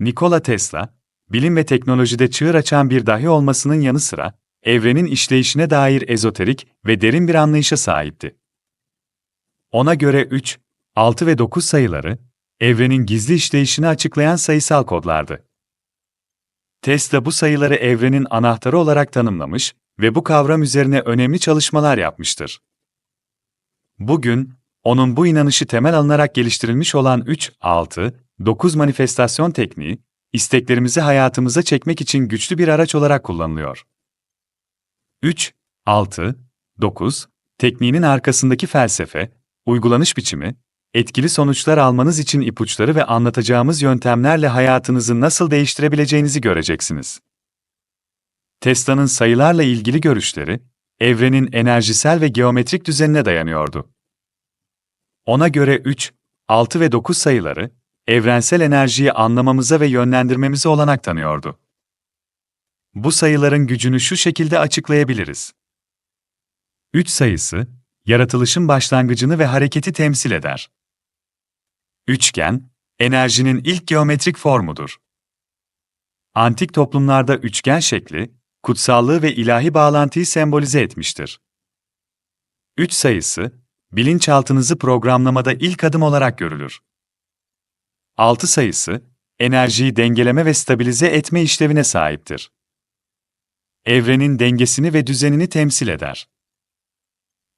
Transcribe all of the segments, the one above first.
Nikola Tesla, bilim ve teknolojide çığır açan bir dahi olmasının yanı sıra, evrenin işleyişine dair ezoterik ve derin bir anlayışa sahipti. Ona göre 3, 6 ve 9 sayıları, evrenin gizli işleyişini açıklayan sayısal kodlardı. Tesla bu sayıları evrenin anahtarı olarak tanımlamış ve bu kavram üzerine önemli çalışmalar yapmıştır. Bugün, onun bu inanışı temel alınarak geliştirilmiş olan 3, 6, 9 manifestasyon tekniği, isteklerimizi hayatımıza çekmek için güçlü bir araç olarak kullanılıyor. 3, 6, 9 tekniğinin arkasındaki felsefe, uygulanış biçimi, etkili sonuçlar almanız için ipuçları ve anlatacağımız yöntemlerle hayatınızı nasıl değiştirebileceğinizi göreceksiniz. Tesla'nın sayılarla ilgili görüşleri, evrenin enerjisel ve geometrik düzenine dayanıyordu. Ona göre 3, 6 ve 9 sayıları, evrensel enerjiyi anlamamıza ve yönlendirmemize olanak tanıyordu. Bu sayıların gücünü şu şekilde açıklayabiliriz. 3 sayısı, yaratılışın başlangıcını ve hareketi temsil eder. Üçgen, enerjinin ilk geometrik formudur. Antik toplumlarda üçgen şekli, kutsallığı ve ilahi bağlantıyı sembolize etmiştir. 3 sayısı, bilinçaltınızı programlamada ilk adım olarak görülür. 6 sayısı, enerjiyi dengeleme ve stabilize etme işlevine sahiptir. Evrenin dengesini ve düzenini temsil eder.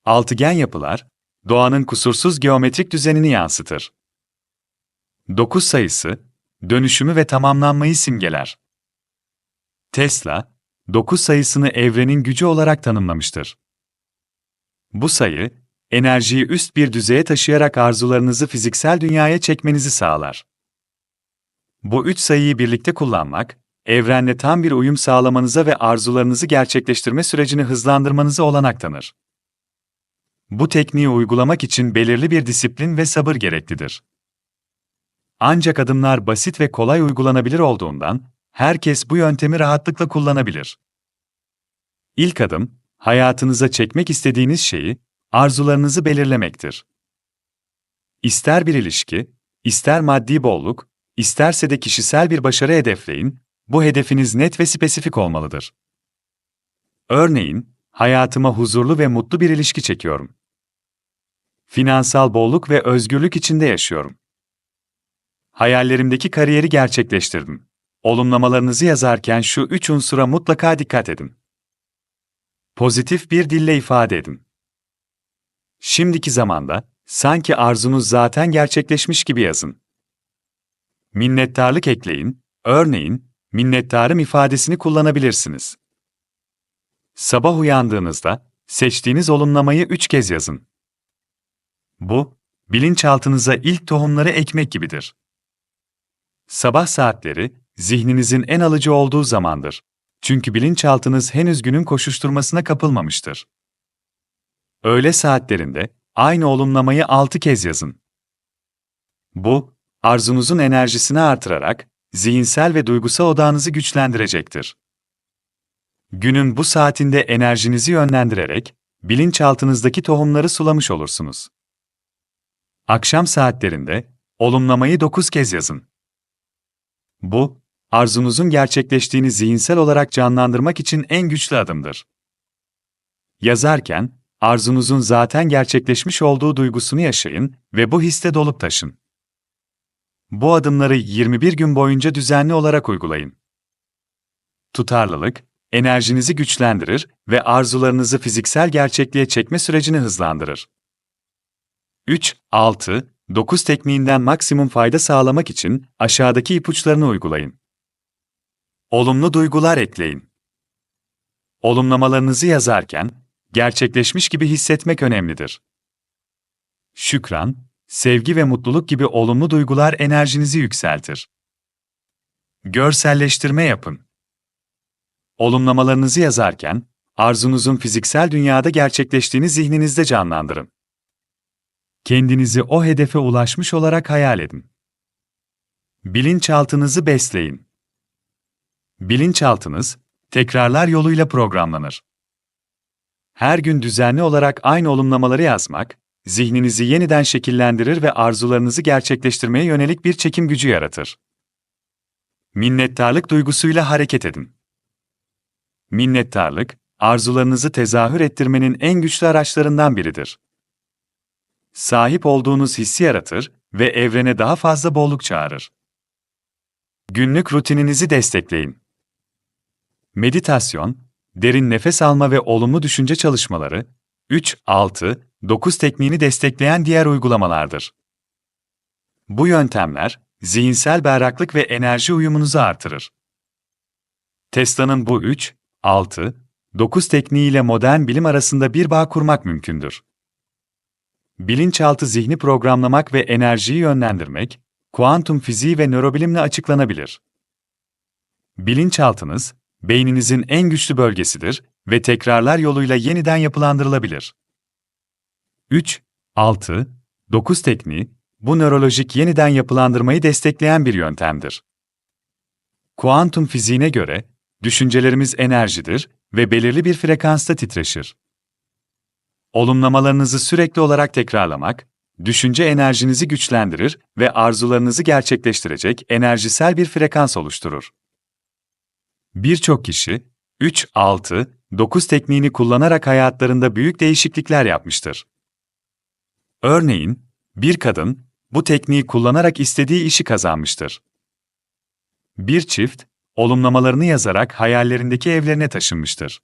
Altıgen yapılar, doğanın kusursuz geometrik düzenini yansıtır. 9 sayısı, dönüşümü ve tamamlanmayı simgeler. Tesla, 9 sayısını evrenin gücü olarak tanımlamıştır. Bu sayı, enerjiyi üst bir düzeye taşıyarak arzularınızı fiziksel dünyaya çekmenizi sağlar. Bu üç sayıyı birlikte kullanmak, evrenle tam bir uyum sağlamanıza ve arzularınızı gerçekleştirme sürecini hızlandırmanıza olanak tanır. Bu tekniği uygulamak için belirli bir disiplin ve sabır gereklidir. Ancak adımlar basit ve kolay uygulanabilir olduğundan, herkes bu yöntemi rahatlıkla kullanabilir. İlk adım, hayatınıza çekmek istediğiniz şeyi, arzularınızı belirlemektir. İster bir ilişki, ister maddi bolluk, isterse de kişisel bir başarı hedefleyin, bu hedefiniz net ve spesifik olmalıdır. Örneğin, hayatıma huzurlu ve mutlu bir ilişki çekiyorum. Finansal bolluk ve özgürlük içinde yaşıyorum. Hayallerimdeki kariyeri gerçekleştirdim. Olumlamalarınızı yazarken şu üç unsura mutlaka dikkat edin. Pozitif bir dille ifade edin. Şimdiki zamanda, sanki arzunuz zaten gerçekleşmiş gibi yazın. Minnettarlık ekleyin, örneğin, minnettarım ifadesini kullanabilirsiniz. Sabah uyandığınızda, seçtiğiniz olumlamayı üç kez yazın. Bu, bilinçaltınıza ilk tohumları ekmek gibidir. Sabah saatleri, zihninizin en alıcı olduğu zamandır. Çünkü bilinçaltınız henüz günün koşuşturmasına kapılmamıştır. Öğle saatlerinde, aynı olumlamayı altı kez yazın. Bu, arzunuzun enerjisini artırarak, zihinsel ve duygusal odağınızı güçlendirecektir. Günün bu saatinde enerjinizi yönlendirerek, bilinçaltınızdaki tohumları sulamış olursunuz. Akşam saatlerinde, olumlamayı 9 kez yazın. Bu, arzunuzun gerçekleştiğini zihinsel olarak canlandırmak için en güçlü adımdır. Yazarken, arzunuzun zaten gerçekleşmiş olduğu duygusunu yaşayın ve bu histe dolup taşın. Bu adımları 21 gün boyunca düzenli olarak uygulayın. Tutarlılık, enerjinizi güçlendirir ve arzularınızı fiziksel gerçekliğe çekme sürecini hızlandırır. 3, 6, 9 tekniğinden maksimum fayda sağlamak için aşağıdaki ipuçlarını uygulayın. Olumlu duygular ekleyin. Olumlamalarınızı yazarken, gerçekleşmiş gibi hissetmek önemlidir. Şükran, sevgi ve mutluluk gibi olumlu duygular enerjinizi yükseltir. Görselleştirme yapın. Olumlamalarınızı yazarken, arzunuzun fiziksel dünyada gerçekleştiğini zihninizde canlandırın. Kendinizi o hedefe ulaşmış olarak hayal edin. Bilinçaltınızı besleyin. Bilinçaltınız, tekrarlar yoluyla programlanır. Her gün düzenli olarak aynı olumlamaları yazmak, zihninizi yeniden şekillendirir ve arzularınızı gerçekleştirmeye yönelik bir çekim gücü yaratır. minnettarlık duygusuyla hareket edin. Minnettarlık, arzularınızı tezahür ettirmenin en güçlü araçlarından biridir. Sahip olduğunuz hissi yaratır ve evrene daha fazla bolluk çağırır. Günlük rutininizi destekleyin. Meditasyon, derin nefes alma ve olumlu düşünce çalışmaları, 3-6-9 tekniğini destekleyen diğer uygulamalardır. Bu yöntemler, zihinsel berraklık ve enerji uyumunuzu artırır. Tesla'nın bu 3, 6, 9 tekniğiyle modern bilim arasında bir bağ kurmak mümkündür. Bilinçaltı zihni programlamak ve enerjiyi yönlendirmek, kuantum fiziği ve nörobilimle açıklanabilir. Bilinçaltınız, beyninizin en güçlü bölgesidir ve tekrarlar yoluyla yeniden yapılandırılabilir. 3, 6, 9 tekniği, bu nörolojik yeniden yapılandırmayı destekleyen bir yöntemdir. Kuantum fiziğine göre, düşüncelerimiz enerjidir ve belirli bir frekansta titreşir. Olumlamalarınızı sürekli olarak tekrarlamak, düşünce enerjinizi güçlendirir ve arzularınızı gerçekleştirecek enerjisel bir frekans oluşturur. Birçok kişi 3, 6, 9 tekniğini kullanarak hayatlarında büyük değişiklikler yapmıştır. Örneğin, bir kadın bu tekniği kullanarak istediği işi kazanmıştır. Bir çift, olumlamalarını yazarak hayallerindeki evlerine taşınmıştır.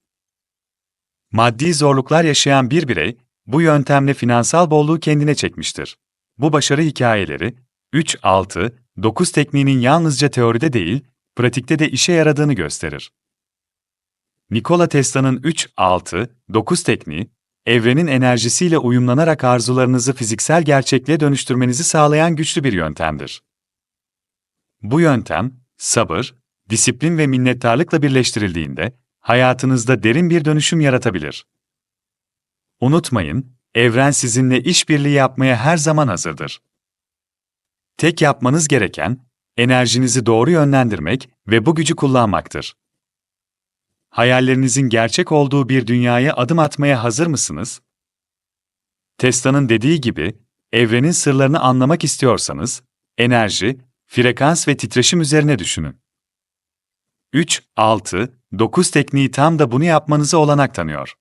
Maddi zorluklar yaşayan bir birey, bu yöntemle finansal bolluğu kendine çekmiştir. Bu başarı hikayeleri, 3-6-9 tekniğinin yalnızca teoride değil, pratikte de işe yaradığını gösterir. Nikola Tesla'nın 3-6-9 tekniği, evrenin enerjisiyle uyumlanarak arzularınızı fiziksel gerçekliğe dönüştürmenizi sağlayan güçlü bir yöntemdir. Bu yöntem, sabır, disiplin ve minnettarlıkla birleştirildiğinde, hayatınızda derin bir dönüşüm yaratabilir. Unutmayın, evren sizinle işbirliği yapmaya her zaman hazırdır. Tek yapmanız gereken, enerjinizi doğru yönlendirmek ve bu gücü kullanmaktır. Hayallerinizin gerçek olduğu bir dünyaya adım atmaya hazır mısınız? Tesla'nın dediği gibi, evrenin sırlarını anlamak istiyorsanız, enerji, frekans ve titreşim üzerine düşünün. 3, 6, 9 tekniği tam da bunu yapmanızı olanak tanıyor.